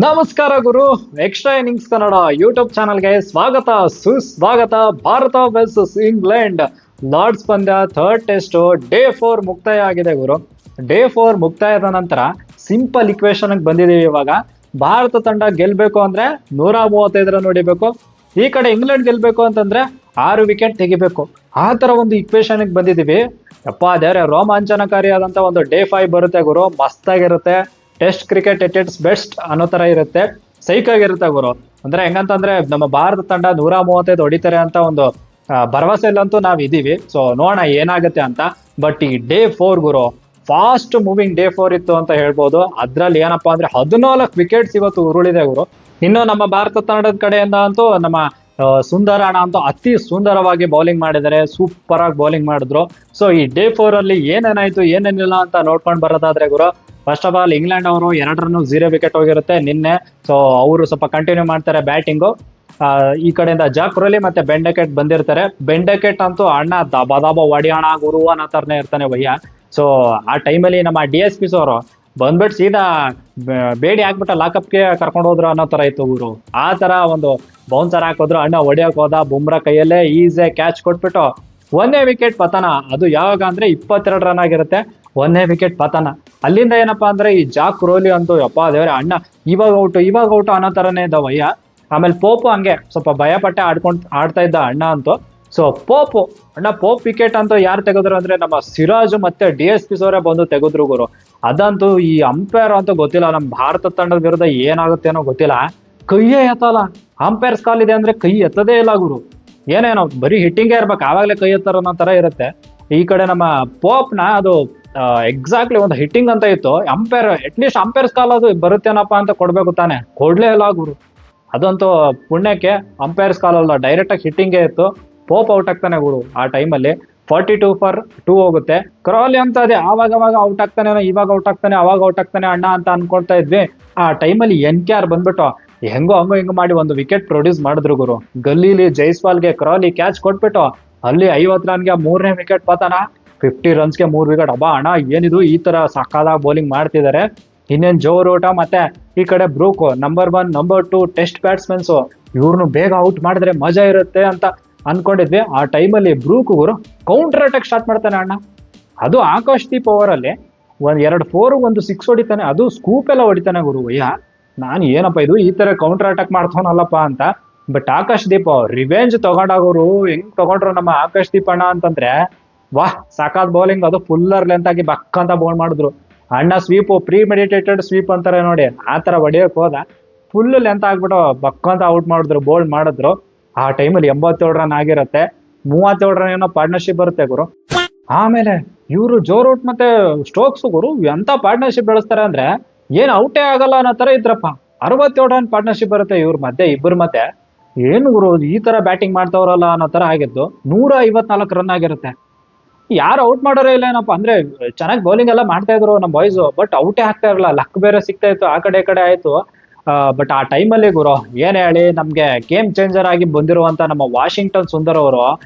ನಮಸ್ಕಾರ ಗುರು. Extra innings Kannada YouTube ಚಾನಲ್ಗೆ ಸ್ವಾಗತ. ಸುಸ್ವಾಗತ. ಭಾರತ ವರ್ಸಸ್ ಇಂಗ್ಲೆಂಡ್ ಲಾರ್ಡ್ಸ್ ಪಂದ್ಯ ಥರ್ಡ್ ಟೆಸ್ಟ್ ಡೇ ಫೋರ್ ಮುಕ್ತಾಯ ಆಗಿದೆ ಗುರು. ಡೇ ಫೋರ್ ಮುಕ್ತಾಯದ ನಂತರ ಸಿಂಪಲ್ ಇಕ್ವೇಶನ್ ಬಂದಿದ್ದೀವಿ ಇವಾಗ. ಭಾರತ ತಂಡ ಗೆಲ್ಲಬೇಕು ಅಂದ್ರೆ ನೂರ ಮೂವತ್ತೈದರ ನೋಡಿಬೇಕು. ಈ ಕಡೆ ಇಂಗ್ಲೆಂಡ್ ಗೆಲ್ಲಬೇಕು ಅಂತಂದ್ರೆ ಆರು ವಿಕೆಟ್ ತೆಗಿಬೇಕು. ಆ ತರ ಒಂದು ಇಕ್ವೇಶನ್ ಬಂದಿದ್ದೀವಿ ಅಪ್ಪ ಅದೇ ರೋಮಾಂಚನಕಾರಿಯಾದಂತ ಒಂದು ಡೇ ಫೈವ್ ಬರುತ್ತೆ ಗುರು. ಮಸ್ತಾಗಿರುತ್ತೆ. Test cricket at its best ಅನ್ನೋ ತರ ಇರುತ್ತೆ. ಸೈಕ್ ಆಗಿರುತ್ತೆ ಗುರು. ಅಂದ್ರೆ ಹೆಂಗಂತಂದ್ರೆ ನಮ್ಮ ಭಾರತ ತಂಡ ನೂರ ಮೂವತ್ತೈದು ಹೊಡಿತಾರೆ ಅಂತ ಒಂದು ಭರವಸೆ ಭರವಸೆಯಲ್ಲಂತೂ ನಾವ್ ಇದೀವಿ. ಸೊ ನೋಡೋಣ ಏನಾಗುತ್ತೆ ಅಂತ. ಬಟ್ ಈ ಡೇ ಫೋರ್ ಗುರು ಫಾಸ್ಟ್ ಮೂವಿಂಗ್ ಡೇ ಫೋರ್ ಇತ್ತು ಅಂತ ಹೇಳ್ಬೋದು. ಅದ್ರಲ್ಲಿ ಏನಪ್ಪಾ ಅಂದ್ರೆ ಹದಿನಾಲ್ಕು ವಿಕೆಟ್ಸ್ ಇವತ್ತು ಉರುಳಿದೆ ಗುರು. ಇನ್ನು ನಮ್ಮ ಭಾರತ ತಂಡದ ಕಡೆಯಿಂದ ಅಂತೂ ನಮ್ಮ ಸುಂದರ ಸುಂದರಣ ಅಂತೂ ಅತಿ ಸುಂದರವಾಗಿ ಬೌಲಿಂಗ್ ಮಾಡಿದ್ದಾರೆ. ಸೂಪರ್ ಆಗಿ ಬೌಲಿಂಗ್ ಮಾಡಿದ್ರು. ಸೊ ಈ ಡೇ ಫೋರ್ ಅಲ್ಲಿ ಏನೇನಾಯ್ತು, ಏನೇನಿಲ್ಲ ಅಂತ ನೋಡ್ಕೊಂಡು ಬರೋದಾದ್ರೆ ಗುರು ಫಸ್ಟ್ ಆಫ್ ಆಲ್ ಇಂಗ್ಲೆಂಡ್ ಅವರು ಎರಡರನ್ನು ಝೀರೋ ವಿಕೆಟ್ ಹೋಗಿರುತ್ತೆ ನಿನ್ನೆ. ಸೊ ಅವರು ಸ್ವಲ್ಪ ಕಂಟಿನ್ಯೂ ಮಾಡ್ತಾರೆ ಬ್ಯಾಟಿಂಗು ಈ ಕಡೆಯಿಂದ ಜಾಕ್ ರೋಲಿ ಮತ್ತೆ ಬೆಂಡಕೆಟ್ ಬಂದಿರ್ತಾರೆ. ಬೆಂಡಕೆಟ್ ಅಂತೂ ಅಣ್ಣ ದಬ ದಬ ಹೊಡಿಯೋಣ ಗುರು ಅನ್ನೋ ಥರನೇ ಇರ್ತಾನೆ ಭಯ್ಯ. ಸೊ ಆ ಟೈಮಲ್ಲಿ ನಮ್ಮ ಡಿ ಎಸ್ ಪಿ ಅವರು ಬಂದ್ಬಿಟ್ಟು ಸೀದಾ ಬೇಡಿ ಹಾಕ್ಬಿಟ್ಟು ಲಾಕಪ್ಗೆ ಕರ್ಕೊಂಡು ಹೋದ್ರು ಅನ್ನೋ ತರ ಇತ್ತು ಗುರು. ಆ ತರ ಒಂದು ಬೌನ್ಸರ್ ಹಾಕಿದ್ರು, ಅಣ್ಣ, ಹೊಡಿಯೋಕೆ ಹೋದ, ಬುಮ್ರಾ ಕೈಯಲ್ಲೇ ಈಸೆ ಕ್ಯಾಚ್ ಕೊಟ್ಬಿಟ್ಟು ಒಂದೇ ವಿಕೆಟ್ ಪತನ. ಅದು ಯಾವಾಗ ಅಂದ್ರೆ ಇಪ್ಪತ್ತೆರಡು ರನ್ ಆಗಿರುತ್ತೆ. ಒಂದೇ ವಿಕೆಟ್ ಪತನ. ಅಲ್ಲಿಂದ ಏನಪ್ಪಾ ಅಂದ್ರೆ ಈ ಜಾಕ್ ರೋಲಿ ಅಂತೂ ಯಪ್ಪ ದೇವ್ರೆ ಅಣ್ಣ, ಇವಾಗ ಔಟು ಇವಾಗ ಔಟು ಅನ್ನೋ ತರನೇ ಇದ್ದವಯ್ಯ ಆಮೇಲೆ ಪೋಪು ಹಂಗೆ ಸ್ವಲ್ಪ ಭಯಪಟ್ಟೆ ಆಡ್ಕೊಂಡು, ಆಡ್ತಾ ಇದ್ದ ಅಣ್ಣ ಅಂತೂ. ಸೊ ಪೋಪು, ಅಣ್ಣ ಪೋಪ್ ವಿಕೆಟ್ ಅಂತ ಯಾರು ತೆಗೆದ್ರು ಅಂದ್ರೆ ನಮ್ಮ ಸಿರಾಜ್ ಮತ್ತೆ ಡಿ ಎಸ್ ಪಿ ಸೋರೆ ಬಂದು ತೆಗೆದ್ರು ಗುರು. ಅದಂತೂ ಈ ಅಂಪೈರ್ ಅಂತೂ ಗೊತ್ತಿಲ್ಲ ನಮ್ಮ ಭಾರತ ತಂಡದ ವಿರುದ್ಧ ಏನಾಗುತ್ತೆ ಅನ್ನೋ ಗೊತ್ತಿಲ್ಲ. ಕೈಯೇ ಎತ್ತಲ್ಲ. ಅಂಪೈರ್ಸ್ ಕಾಲ್ ಇದೆ ಅಂದ್ರೆ ಕೈ ಎತ್ತದೇ ಇಲ್ಲ ಗುರು. ಏನೇನೋ, ಬರೀ ಹಿಟ್ಟಿಂಗೇ ಇರ್ಬೇಕು, ಆವಾಗಲೇ ಕೈ ಎತ್ತರ ಅನ್ನೋ ತರ ಇರುತ್ತೆ. ಈ ಕಡೆ ನಮ್ಮ ಪೋಪ್ನ ಅದು ಎಕ್ಸಾಕ್ಟ್ಲಿ ಒಂದು ಹಿಟ್ಟಿಂಗ್ ಅಂತ ಇತ್ತು. ಅಂಪೈರ್ ಅಟ್ಲೀಸ್ಟ್ ಕಾಲ್ ಅದು ಬರುತ್ತೇನಪ್ಪ ಅಂತ ಕೊಡ್ಬೇಕು ತಾನೆ. ಕೊಡ್ಲೇ ಇಲ್ಲ ಗುರು. ಅದಂತೂ ಪುಣ್ಯಕ್ಕೆ ಅಂಪೈರ್ಸ್ ಕಾಲ್ ಅಲ್ಲ ಡೈರೆಕ್ಟ್ ಆಗಿ ಹಿಟ್ಟಿಂಗೇ ಇತ್ತು. ಪೋಪ್ ಔಟ್ ಆಗ್ತಾನೆ ಗುರು ಆ ಟೈಮಲ್ಲಿ ಫಾರ್ಟಿ ಟೂ ಫಾರ್ ಟೂ ಹೋಗುತ್ತೆ. ಕ್ರಾಲಿ ಅಂತ ಅದೇ, ಆವಾಗ ಅವಾಗ ಔಟ್ ಆಗ್ತಾನೆ ಇವಾಗ ಔಟ್ ಆಗ್ತಾನೆ, ಅವಾಗ ಔಟ್ ಆಗ್ತಾನೆ, ಅಣ್ಣ ಅಂತ ಅನ್ಕೊಳ್ತಾ ಇದ್ವಿ. ಆ ಟೈಮಲ್ಲಿ ಎನ್ ಕೆ ಆರ್ ಬಂದ್ಬಿಟ್ಟು ಹೆಂಗೋ ಹಂಗೋ ಹಿಂಗ ಮಾಡಿ ಒಂದು ವಿಕೆಟ್ ಪ್ರೊಡ್ಯೂಸ್ ಮಾಡಿದ್ರು ಗುರು. ಗಲ್ಲೀಲಿ ಜೈಸ್ವಾಲ್ಗೆ ಕ್ರಾಲಿ ಕ್ಯಾಚ್ ಕೊಟ್ಬಿಟ್ಟು ಅಲ್ಲಿ ಐವತ್ತು ರನ್ಗೆ ಮೂರನೇ ವಿಕೆಟ್ ಪತನ. ಫಿಫ್ಟಿ ರನ್ಸ್ಗೆ ಮೂರು ವಿಕೆಟ್ ಅಬ್ಬಾ, ಅಣ್ಣ, ಏನಿದು ಈ ಥರ ಸಕಾಲಾಗಿ ಬೌಲಿಂಗ್ ಮಾಡ್ತಿದ್ದಾರೆ ಇನ್ನೇನು ಜೋ ರೋಟ ಮತ್ತೆ ಈ ಕಡೆ Brook number one number two test batsmans ಇವ್ರನ್ನು ಬೇಗ ಔಟ್ ಮಾಡಿದ್ರೆ ಮಜಾ ಇರುತ್ತೆ ಅಂತ ಅನ್ಕೊಂಡಿದ್ವಿ. ಆ ಟೈಮಲ್ಲಿ ಬ್ರೂಕ್ ಗುರು ಕೌಂಟರ್ ಅಟ್ಯಾಕ್ ಸ್ಟಾರ್ಟ್ ಮಾಡ್ತಾನೆ ಅಣ್ಣ. ಅದು ಆಕಾಶ್ ದೀಪ್ ಓವರ್ ಒಂದು ಎರಡು ಫೋರ್ ಒಂದು ಸಿಕ್ಸ್ ಹೊಡಿತಾನೆ. ಅದು ಸ್ಕೂಪ್ ಎಲ್ಲ ಹೊಡಿತಾನೆ ಗುರು. ಅಯ್ಯ ನಾನು ಏನಪ್ಪ ಇದು ಈ ಥರ ಕೌಂಟರ್ ಅಟ್ಯಾಕ್ ಮಾಡ್ತಾವನಲ್ಲಪ್ಪ ಅಂತ. ಬಟ್ ಆಕಾಶ್ ದೀಪ್ ರಿವೆಂಜ್ ತಗೊಂಡಾಗೋರು ಹೆಂಗ್ ತಗೊಂಡ್ರು ನಮ್ಮ ಆಕಾಶ್ ದೀಪ ಅಣ್ಣ ಅಂತಂದ್ರೆ ವಾಹ್, ಸಾಕಾದ ಬೌಲಿಂಗ್ ಅದು ಫುಲ್ಲರ್ ಲೆಂತ್ ಆಗಿ ಬಕ್ಕ ಅಂತ ಬೌಲ್ ಮಾಡಿದ್ರು. ಅಣ್ಣ ಸ್ವೀಪ್ ಪ್ರೀ ಮೆಡಿಟೇಟೆಡ್ ಸ್ವೀಪ್ ಅಂತಾರೆ ನೋಡಿ, ಆ ತರ ಹೊಡಿಯಕ್ ಹೋದ. ಫುಲ್ ಲೆಂತ್ ಆಗ್ಬಿಟ್ಟು ಬಕ್ಕ ಅಂತ ಔಟ್ ಮಾಡಿದ್ರು ಬೋಲ್ಡ್ ಮಾಡಿದ್ರು. ಆ ಟೈಮಲ್ಲಿ ಎಂಬತ್ತೇಳು ರನ್ ಆಗಿರತ್ತೆ. ಮೂವತ್ತೇಳು ರನ್ ಏನೋ ಪಾರ್ಟ್ನರ್ಶಿಪ್ ಬರುತ್ತೆ ಗುರು. ಆಮೇಲೆ ಇವರು ಜೋರೂಟ್ ಮತ್ತೆ ಸ್ಟೋಕ್ಸ್ ಗುರು, ಎಂತ ಪಾರ್ಟ್ನರ್ಶಿಪ್ ಬೆಳೆಸ್ತಾರೆ ಅಂದ್ರೆ, ಏನ್ ಔಟೇ ಆಗಲ್ಲ ಅನ್ನೋ ತರ ಇದ್ರಪ್ಪ. ಅರವತ್ತೇಳು ರನ್ ಪಾರ್ಟ್ನರ್ಶಿಪ್ ಬರುತ್ತೆ ಇವ್ರ ಮಧ್ಯೆ ಇಬ್ಬರು ಮತ್ತೆ ಏನು ಗುರು ಈ ತರ ಬ್ಯಾಟಿಂಗ್ ಮಾಡ್ತಾವ್ರಲ್ಲ ಅನ್ನೋ ತರ ಆಗಿದ್ದು. ನೂರ ಐವತ್ನಾಲ್ಕು ರನ್ ಆಗಿರುತ್ತೆ. ಯಾರು ಔಟ್ ಮಾಡೋರೇ ಇಲ್ಲ ಏನಪ್ಪ? ಅಂದ್ರೆ, ಚೆನ್ನಾಗಿ ಬೌಲಿಂಗ್ ಎಲ್ಲ ಮಾಡ್ತಾ ಇದ್ರು ನಮ್ಮ ಬಾಯ್ಸ್ ಬಟ್ ಔಟೇ ಆಗ್ತಾ ಇರಲ್ಲ ಲಕ್ ಬೇರೆ ಸಿಗ್ತಾ ಇತ್ತು. ಆ ಕಡೆ ಈ ಕಡೆ ಆಯ್ತು. ಬಟ್ ಆ ಟೈಮಲ್ಲಿ ಗುರು, ಏನ್ ಹೇಳಿ, ನಮ್ಗೆ ಗೇಮ್ ಚೇಂಜರ್ ಆಗಿ ಬಂದಿರುವಂತ ನಮ್ಮ ವಾಷಿಂಗ್ಟನ್ ಸುಂದರ್ ಅವರು,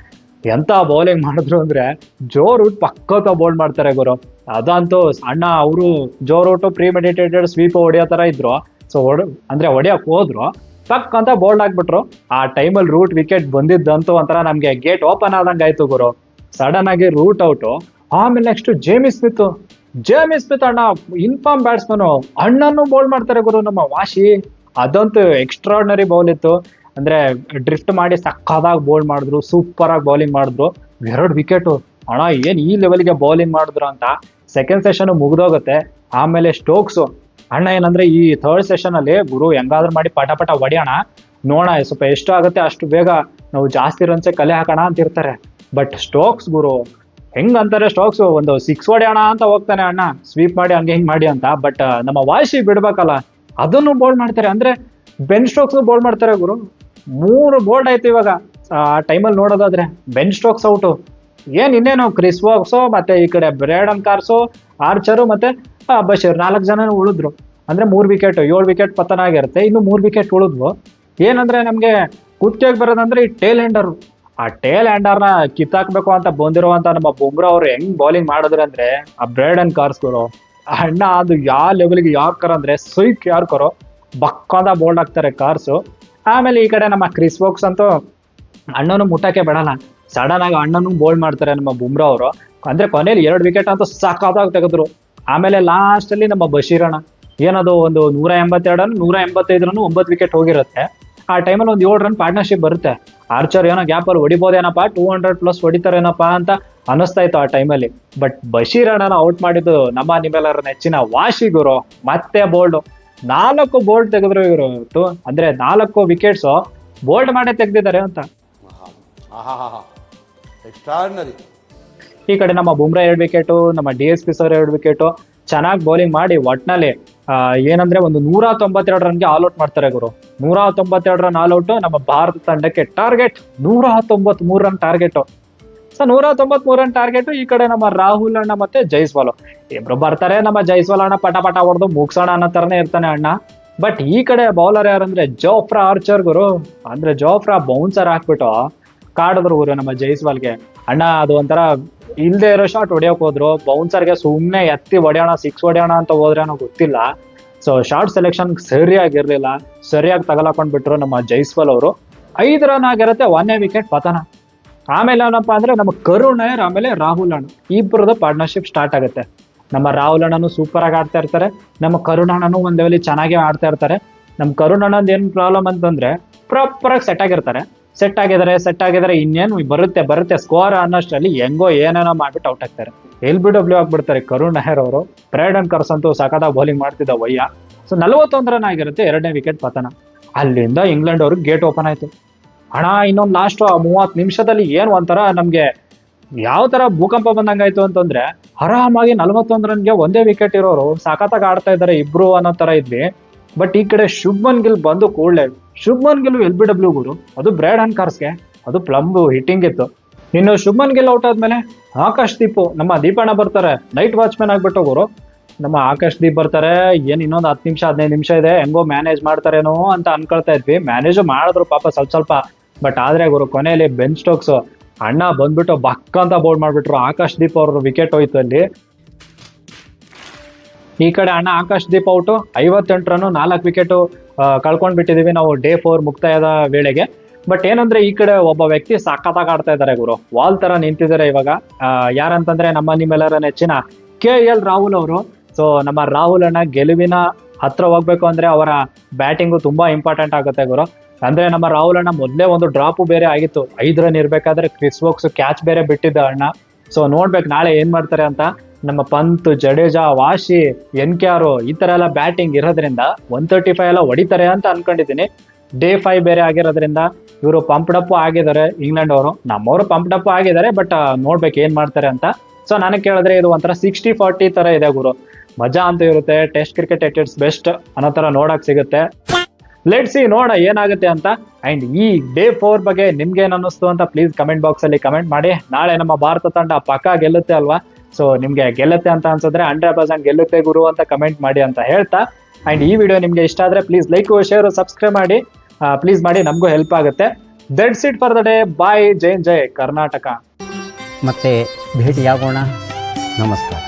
ಎಂತ ಬೌಲಿಂಗ್ ಮಾಡಿದ್ರು ಅಂದ್ರೆ, ಜೋ ರೂಟ್ ಪಕ್ಕತ್ತ ಬೌಲ್ ಮಾಡ್ತಾರೆ ಗುರು. ಅದಂತೂ ಅಣ್ಣ ಅವರು Joe Root premeditated sweep ಹೊಡಿಯೋ ತರ ಇದ್ರು. ಸೊ ಅಂದ್ರೆ ಹೊಡಿಯಕ್ ಹೋದ್ರು. ಪಕ್ ಅಂತ ಬೋಲ್ಡ್ ಆಗ್ಬಿಟ್ರು ಆ ಟೈಮಲ್ಲಿ ರೂಟ್ ವಿಕೆಟ್ ಬಂದಿದ್ದಂತೂ ಒಂಥರ ನಮ್ಗೆ ಗೇಟ್ ಓಪನ್ ಆದಂಗೆ ಆಯ್ತು ಗುರು. ಸಡನ್ ಆಗಿ ರೂಟ್ ಔಟ್ ಆಮೇಲೆ next Jamie Smith Jamie Smith ಅಣ್ಣ ಇನ್ಫಾರ್ಮ್ ಬ್ಯಾಟ್ಸ್ಮನ್ ಅಣ್ಣನ್ನು ಬೌಲ್ ಮಾಡ್ತಾರೆ ಗುರು ನಮ್ಮ ವಾಶಿ. ಅದಂತೂ ಎಕ್ಸ್ಟ್ರಾರ್ಡನರಿ ಬೌಲ್ ಇತ್ತು. ಅಂದ್ರೆ ಡ್ರಿಫ್ಟ್ ಮಾಡಿ ಸಕ್ಕದಾಗಿ ಬೌಲ್ ಮಾಡಿದ್ರು ಸೂಪರ್ ಆಗಿ ಬೌಲಿಂಗ್ ಮಾಡಿದ್ರು. ಎರಡು ವಿಕೆಟ್ ಅಣ್ಣ, ಏನ್ ಈ ಲೆವೆಲ್ಗೆ ಬೌಲಿಂಗ್ ಮಾಡಿದ್ರು ಅಂತ. ಸೆಕೆಂಡ್ ಸೆಷನ್ ಮುಗ್ದೋಗುತ್ತೆ. ಆಮೇಲೆ ಸ್ಟೋಕ್ಸ್ ಅಣ್ಣ, ಏನಂದ್ರೆ ಈ ಥರ್ಡ್ ಸೆಷನ್ ಅಲ್ಲಿ ಗುರು ಹೆಂಗಾದ್ರೂ ಮಾಡಿ ಪಟ ಪಟ ಹೊಡಿಯೋಣ. ನೋಡೋಣ, ಸ್ವಲ್ಪ ಎಷ್ಟು ಆಗುತ್ತೆ ಅಷ್ಟು ಬೇಗ. ನಾವು ಜಾಸ್ತಿ ರನ್ಸೆ ಕಲೆ ಹಾಕೋಣ ಅಂತ ಇರ್ತಾರೆ ಬಟ್ ಸ್ಟೋಕ್ಸ್ ಗುರು ಹೆಂಗ್ ಅಂತಾರೆ ಸ್ಟಾಕ್ಸ್ ಒಂದು ಸಿಕ್ಸ್ ಹೊಡೆಯೋಣ ಅಂತ ಹೋಗ್ತಾನೆ ಅಣ್ಣ. ಸ್ವೀಪ್ ಮಾಡಿ ಹಂಗೆ ಹಿಂಗೆ ಮಾಡಿ ಅಂತ. ಬಟ್ ನಮ್ಮ ವಾಯ್ಸಿ ಬಿಡ್ಬೇಕಲ್ಲ. ಅದನ್ನು ಬೋಲ್ಡ್ ಮಾಡ್ತಾರೆ. ಅಂದ್ರೆ ಬೆನ್ ಸ್ಟಾಕ್ಸ್ ಬೋಲ್ಡ್ ಮಾಡ್ತಾರೆ ಗುರು. ಮೂರು ಬೋಲ್ಡ್ ಆಯ್ತು ಇವಾಗ. ಆ ಟೈಮಲ್ಲಿ ನೋಡೋದಾದ್ರೆ ಬೆನ್ ಸ್ಟೋಕ್ಸ್ ಔಟು ಏನ್ ಇನ್ನೇನು? ಕ್ರಿಸ್ ವಾಕ್ಸು ಮತ್ತೆ ಈ ಕಡೆ ಬ್ರೇಡನ್ ಕಾರ್ಸು ಆರ್ಚರು ಮತ್ತೆ ಬಶೀರ್ ನಾಲ್ಕು ಜನ ಉಳಿದ್ರು. ಅಂದ್ರೆ ಮೂರು ವಿಕೆಟ್ ಏಳು ವಿಕೆಟ್ ಪತನ ಆಗಿರುತ್ತೆ. ಇನ್ನು ಮೂರು ವಿಕೆಟ್ ಉಳಿದ್ವು. ಏನಂದ್ರೆ ನಮ್ಗೆ ಕುತ್ತಿಗೆ ಬರೋದಂದ್ರೆ ಈ ಟೇಲ್ ಹ್ಯಾಂಡರ್ ಆ ಟೇಲ್ ಹ್ಯಾಂಡರ್ನ ಕಿತ್ತಾಕ್ಬೇಕು ಅಂತ ಬಂದಿರುವಂತ ನಮ್ಮ ಬುಮ್ರಾ ಅವ್ರು ಹೆಂಗ್ ಬೌಲಿಂಗ್ ಮಾಡಿದ್ರು ಅಂದ್ರೆ, ಆ ಬ್ರೇಡ್ ಅಂಡ್ ಕಾರ್ಸ್ಗಳು ಅಣ್ಣ ಅದು ಯಾವ ಲೆವೆಲ್ಗೆ ಯಾರ್ಕರ್ ಅಂದ್ರೆ ಯಾರು ಯಾರ್ಕರು ಬಕ್ಕಾದ ಬೋಲ್ಡ್ ಆಗ್ತಾರೆ ಕಾರ್ಸು ಆಮೇಲೆ ಈ ಕಡೆ ನಮ್ಮ ಕ್ರಿಸ್ ಬಾಕ್ಸ್ ಅಂತೂ ಅಣ್ಣನು ಮುಟ್ಟಕ್ಕೆ ಬಿಡಲ್ಲ. ಸಡನ್ ಆಗಿ ಅಣ್ಣನು ಬೋಲ್ಡ್ ಮಾಡ್ತಾರೆ ನಮ್ಮ ಬುಮ್ರಾ ಅವರು. ಅಂದ್ರೆ ಕೊನೆಯಲ್ಲಿ ಎರಡು ವಿಕೆಟ್ ಅಂತೂ ಸಾಕಾದಾಗ ತೆಗೆದ್ರು. ಆಮೇಲೆ ಲಾಸ್ಟ್ ಅಲ್ಲಿ ನಮ್ಮ ಬಶೀರಣ್ಣ. ಏನದು ಒಂದು ನೂರ ಎಂಬತ್ತೆರಡನ್ನು, ನೂರ ಎಂಬತ್ತೈದರನ್ನು ಒಂಬತ್ತು ವಿಕೆಟ್ ಹೋಗಿರುತ್ತೆ. ಆ ಟೈಮಲ್ಲಿ ಒಂದು ಏಳು ರನ್ ಪಾರ್ಟ್ನರ್ಶಿಪ್ ಬರುತ್ತೆ. ಆರ್ಚರ್ ಏನೋ ಗ್ಯಾಪ್ ಅಲ್ಲಿ ಹೊಡಿಬೋದೇನಪ್ಪ? ಟೂ ಹಂಡ್ರೆಡ್ ಪ್ಲಸ್ ಹೊಡಿತಾರೇನಪ್ಪ ಅಂತ ಅನಿಸ್ತಾ ಇತ್ತು ಆ ಟೈಮಲ್ಲಿ ಬಟ್ ಬಶೀರ್ ಅಣ್ಣನ ಔಟ್ ಮಾಡಿದ್ದು ನಮ್ಮ ನಿಮ್ಮೆಲ್ಲರ ನೆಚ್ಚಿನ ವಾಶಿ ಗುರು ಮತ್ತೆ ಬೋಲ್ಡ್ ನಾಲ್ಕು ಬೋಲ್ಡ್ ತೆಗೆದ್ರು ಇವರು ಇವತ್ತು. ಅಂದ್ರೆ ನಾಲ್ಕು ವಿಕೆಟ್ಸ್ ಬೋಲ್ಡ್ ಮಾಡೇ ತೆಗೆದಿದ್ದಾರೆ ಅಂತ. ಈ ಕಡೆ ನಮ್ಮ ಬುಮ್ರಾ ಎರಡು ವಿಕೆಟು ನಮ್ಮ ಡಿ ಎಸ್ ಪಿ ಸರ್ ಎರಡು ವಿಕೆಟು ಚೆನ್ನಾಗಿ ಬೌಲಿಂಗ್ ಮಾಡಿ ಒಟ್ನಲ್ಲಿ ಏನಂದ್ರೆ ಒಂದು ನೂರ ತೊಂಬತ್ತೆರಡು ರನ್ಗೆ ಆಲ್ ಔಟ್ ಮಾಡ್ತಾರೆ ಗುರು. ನೂರ ತೊಂಬತ್ತೆರಡು ರನ್ ಆಲ್ ಔಟ್ ನಮ್ಮ ಭಾರತ ತಂಡಕ್ಕೆ ಟಾರ್ಗೆಟ್ ನೂರ ತೊಂಬತ್ ಮೂರು ರನ್ ಟಾರ್ಗೆಟ್ ಸೊ ನೂರ ತೊಂಬತ್ ಮೂರು ರನ್ ಟಾರ್ಗೆಟ್ ಈ ಕಡೆ ನಮ್ಮ ರಾಹುಲ್ ಅಣ್ಣ ಮತ್ತೆ ಜೈಸ್ವಾಲ್. ಇಬ್ರು ಬರ್ತಾರೆ, ನಮ್ಮ ಜೈಸ್ವಾಲ್ ಅಣ್ಣ ಪಟ ಪಟ ಹೊಡೆದು ಮುಗ್ಸೋಣ ಅನ್ನೋ ತರನೇ ಇರ್ತಾನೆ ಅಣ್ಣ. ಬಟ್ ಈ ಕಡೆ ಬೌಲರ್ ಯಾರಂದ್ರೆ ಜೋಫ್ರಾ ಆರ್ಚರ್ ಗುರು. ಅಂದ್ರೆ ಜೋಫ್ರಾ ಬೌನ್ಸರ್ ಹಾಕ್ಬಿಟ್ಟು ಕಾಡಿದ್ರು ಗುರು ನಮ್ಮ ಜೈಸ್ವಾಲ್ಗೆ. ಅಣ್ಣ ಅದು ಒಂಥರ ಇಲ್ದೇ ಇರೋ ಶಾಟ್ ಹೊಡಿಯೋಕ್ ಹೋದ್ರು. ಬೌನ್ಸರ್ಗೆ ಸುಮ್ಮನೆ ಎತ್ತಿ ಹೊಡೆಯೋಣ ಸಿಕ್ಸ್ ಹೊಡೆಯೋಣ ಅಂತ ಹೋದ್ರೆ ಅನ್ನೋ ಗೊತ್ತಿಲ್ಲ. ಸೊ ಶಾರ್ಟ್ ಸೆಲೆಕ್ಷನ್ ಸರಿಯಾಗಿರ್ಲಿಲ್ಲ. ಸರಿಯಾಗಿ ತಗಲಾಕೊಂಡ್ಬಿಟ್ರು ನಮ್ಮ ಜೈಸ್ವಾಲ್ ಅವರು. ಐದು ರನ್ ಆಗಿರುತ್ತೆ, ಒಂದೇ ವಿಕೆಟ್ ಪತನ. ಆಮೇಲೆ ಏನಪ್ಪಾ ಅಂದ್ರೆ ನಮ್ಮ ಕರುಣ್ ಆಮೇಲೆ ರಾಹುಲ್ ಅಣ್ಣ. ಇಬ್ಬರದ್ದು ಪಾರ್ಟ್ನರ್ಶಿಪ್ ಸ್ಟಾರ್ಟ್ ಆಗುತ್ತೆ. ನಮ್ಮ ರಾಹುಲ್ ಅಣ್ಣನು ಸೂಪರ್ ಆಗಿ ಆಡ್ತಾ ಇರ್ತಾರೆ. ನಮ್ಮ ಕರುಣ್ ಅಣ್ಣನು ಒಂದ್ ಚೆನ್ನಾಗಿ ಆಡ್ತಾ ಇರ್ತಾರೆ. ನಮ್ಮ ಕರುಣ್ ಅಣ್ಣಂದ್ ಏನ್ ಪ್ರಾಬ್ಲಮ್ ಅಂತಂದ್ರೆ ಪ್ರಾಪರ್ ಆಗಿ ಸೆಟ್ ಆಗಿರ್ತಾರೆ. ಸೆಟ್ ಆಗಿದ್ದಾರೆ ಸೆಟ್ ಆಗಿದ್ದಾರೆ ಇನ್ನೇನು ಬರುತ್ತೆ ಬರುತ್ತೆ ಸ್ಕೋರ್ ಅನ್ನೋಷ್ಟರಲ್ಲಿ ಹೆಂಗೋ ಏನೇನೋ ಮಾಡ್ಬಿಟ್ಟು ಔಟ್ ಆಗ್ತಾರೆ. ಎಲ್ ಬಿ ಡಬ್ಲ್ಯೂ ಆಗ್ಬಿಡ್ತಾರೆ ಕರುಣ್ ನೆಹರ್ ಅವರು. ಬ್ರೈಡನ್ ಕರ್ಸ್ ಅಂತೂ ಸಖತ್ತಾಗಿ ಬೌಲಿಂಗ್ ಮಾಡ್ತಿದ್ದ ವಯ್ಯ. ಸೊ ನಲವತ್ತೊಂದು ರನ್ ಆಗಿರುತ್ತೆ ಎರಡನೇ ವಿಕೆಟ್ ಪತನ. ಅಲ್ಲಿಂದ ಇಂಗ್ಲೆಂಡ್ ಅವ್ರಿಗೆ ಗೇಟ್ ಓಪನ್ ಆಯ್ತು. ಹಣ ಇನ್ನೊಂದು ಲಾಸ್ಟ್ ಮೂವತ್ತು ನಿಮಿಷದಲ್ಲಿ ಏನು ಒಂಥರ ನಮಗೆ ಯಾವ ತರ ಭೂಕಂಪ ಬಂದಂಗಾಯ್ತು ಅಂತಂದ್ರೆ, ಆರಾಮಾಗಿ ನಲವತ್ತೊಂದು ರನ್ಗೆ ಒಂದೇ ವಿಕೆಟ್ ಇರೋರು ಸಖತ್ತಾಗಿ ಆಡ್ತಾ ಇದ್ದಾರೆ ಇಬ್ರು ಅನ್ನೋ ತರ ಇದ್ವಿ. ಬಟ್ ಈ ಕಡೆ ಶುಭ್ಮನ್ ಗಿಲ್ ಬಂದು ಕೂಡಲೇ Shubman Gill L B W ಗುರು, ಅದು ಬ್ರ್ಯಾಡ್ ಕಾರ್ಸ್ ಕಾರ್ಸ್ಗೆ ಅದು ಪ್ಲಂಬ್ ಹಿಟ್ಟಿಂಗ್ ಇತ್ತು. ಇನ್ನು ಶುಭ್ಮನ್ ಗಿಲ್ ಔಟ್ ಆದ್ಮೇಲೆ ಆಕಾಶ್ ದೀಪು, ನಮ್ಮ ದೀಪಣ್ಣ ಬರ್ತಾರೆ ನೈಟ್ ವಾಚ್ಮ್ಯಾನ್ ಆಗ್ಬಿಟ್ಟು ಗುರು. ನಮ್ಮ ಆಕಾಶ್ ದೀಪ್ ಬರ್ತಾರೆ, ಏನ್ ಇನ್ನೊಂದು ಹತ್ತು ನಿಮಿಷ, ಹದಿನೈದು ನಿಮಿಷ ಇದೆ, ಹೆಂಗೋ ಮ್ಯಾನೇಜ್ ಮಾಡ್ತಾರೇನೋ ಅಂತ ಅನ್ಕೊಳ್ತಾ ಇದ್ವಿ. ಮ್ಯಾನೇಜ್ ಮಾಡಿದ್ರು ಪಾಪ ಸ್ವಲ್ಪ ಸ್ವಲ್ಪ. ಬಟ್ ಆದ್ರೆ ಗುರು, ಕೊನೆಯಲ್ಲಿ ಬೆನ್ ಸ್ಟೋಕ್ಸ್, ಅಣ್ಣ ಬಂದ್ಬಿಟ್ಟು ಬಕ್ಕ ಅಂತ ಬೋರ್ಡ್ ಮಾಡ್ಬಿಟ್ರು. ಆಕಾಶ್ ದೀಪ್ ಅವ್ರ ವಿಕೆಟ್ ಹೋಯ್ತು ಅಲ್ಲಿ. ಈ ಕಡೆ ಅಣ್ಣ ಆಕಾಶ್ ದೀಪ್ ಔಟು. ಐವತ್ತೆಂಟು ರನ್ನು ನಾಲ್ಕು ವಿಕೆಟು ಕಳ್ಕೊಂಡು ಬಿಟ್ಟಿದ್ದೀವಿ ನಾವು ಡೇ ಫೋರ್ ಮುಕ್ತಾಯದ ವೇಳೆಗೆ. ಬಟ್ ಏನಂದ್ರೆ ಈ ಕಡೆ ಒಬ್ಬ ವ್ಯಕ್ತಿ ಸಖತ್ತಾಗಿ ಆಡ್ತಾ ಇದ್ದಾರೆ ಗುರು. ವಾಲ್ ತರ ನಿಂತಿದ್ದಾರೆ ಇವಾಗ. ಯಾರಂತಂದ್ರೆ ನಮ್ಮ ನಿಮ್ಮೆಲ್ಲರ ನೆಚ್ಚಿನ ಕೆ ಎಲ್ ರಾಹುಲ್ ಅವರು. ಸೊ ನಮ್ಮ ರಾಹುಲ್ ಅಣ್ಣ ಗೆಲುವಿನ ಹತ್ರ ಹೋಗ್ಬೇಕು ಅಂದ್ರೆ ಅವರ ಬ್ಯಾಟಿಂಗು ತುಂಬಾ ಇಂಪಾರ್ಟೆಂಟ್ ಆಗುತ್ತೆ ಗುರು. ಅಂದ್ರೆ ನಮ್ಮ ರಾಹುಲ್ ಅಣ್ಣ ಮೊದಲೇ ಒಂದು ಡ್ರಾಪು ಬೇರೆ ಆಗಿತ್ತು. ಐದು ರನ್ ಇರ್ಬೇಕಾದ್ರೆ ಕ್ರಿಸ್ ವೋಕ್ಸ್ ಕ್ಯಾಚ್ ಬೇರೆ ಬಿಟ್ಟಿದ್ದ ಅಣ್ಣ. ಸೊ ನೋಡ್ಬೇಕು ನಾಳೆ ಏನ್ ಮಾಡ್ತಾರೆ ಅಂತ. ನಮ್ಮ Pant, Jadeja, Washi N K R ಈ ತರ ಎಲ್ಲ ಬ್ಯಾಟಿಂಗ್ ಇರೋದ್ರಿಂದ ಒನ್ ತರ್ಟಿ ಫೈವ್ ಎಲ್ಲ ಹೊಡಿತಾರೆ ಅಂತ ಅನ್ಕೊಂಡಿದ್ದೀನಿ. ಡೇ ಫೈವ್ ಬೇರೆ ಆಗಿರೋದ್ರಿಂದ ಇವರು ಪಂಪ್ಡಪ್ ಆಗಿದ್ದಾರೆ ಇಂಗ್ಲೆಂಡ್ ಅವರು. ನಮ್ಮವರು ಪಂಪ್ಡಪ್ ಆಗಿದ್ದಾರೆ ಬಟ್ ನೋಡ್ಬೇಕು ಏನ್ ಮಾಡ್ತಾರೆ ಅಂತ. ಸೊ ನನಗೆ ಕೇಳಿದ್ರೆ ಇದು ಒಂಥರ ಸಿಕ್ಸ್ಟಿ ಫಾರ್ಟಿ ತರ ಇದೆ ಗುರು. ಮಜಾ ಅಂತ ಇರುತ್ತೆ test cricket at its best ಅನ್ನೋ ತರ ನೋಡಕ್ ಸಿಗುತ್ತೆ. ಲೆಟ್ ಸಿ ನೋಡ ಏನಾಗುತ್ತೆ ಅಂತ. ಅಂಡ್ ಈ ಡೇ ಫೋರ್ ಬಗ್ಗೆ ನಿಮ್ಗೆ ಏನ್ ಅನ್ನಿಸ್ತು ಅಂತ ಪ್ಲೀಸ್ ಕಮೆಂಟ್ ಬಾಕ್ಸ್ ಅಲ್ಲಿ ಕಮೆಂಟ್ ಮಾಡಿ. ನಾಳೆ ನಮ್ಮ ಭಾರತ ತಂಡ ಪಕ್ಕ ಗೆಲ್ಲುತ್ತೆ ಅಲ್ವಾ? ಸೊ ನಿಮ್ಗೆ ಗೆಲ್ಲುತ್ತೆ ಅಂತ ಅನ್ಸಿದ್ರೆ ಹಂಡ್ರೆಡ್ ಪರ್ಸೆಂಟ್ ಗೆಲ್ಲುತ್ತೆ ಗುರು ಅಂತ ಕಮೆಂಟ್ ಮಾಡಿ ಅಂತ ಹೇಳ್ತಾ. ಅಂಡ್ ಈ ವಿಡಿಯೋ ನಿಮ್ಗೆ ಇಷ್ಟ ಆದ್ರೆ ಪ್ಲೀಸ್ ಲೈಕ್ ಶೇರ್ ಸಬ್ಸ್ಕ್ರೈಬ್ ಮಾಡಿ. ಪ್ಲೀಸ್ ಮಾಡಿ, ನಮಗೂ ಹೆಲ್ಪ್ ಆಗುತ್ತೆ. That's it for the day bye Jain ಜೈ ಕರ್ನಾಟಕ ಮತ್ತೆ ಭೇಟಿಯಾಗೋಣ. ನಮಸ್ಕಾರ.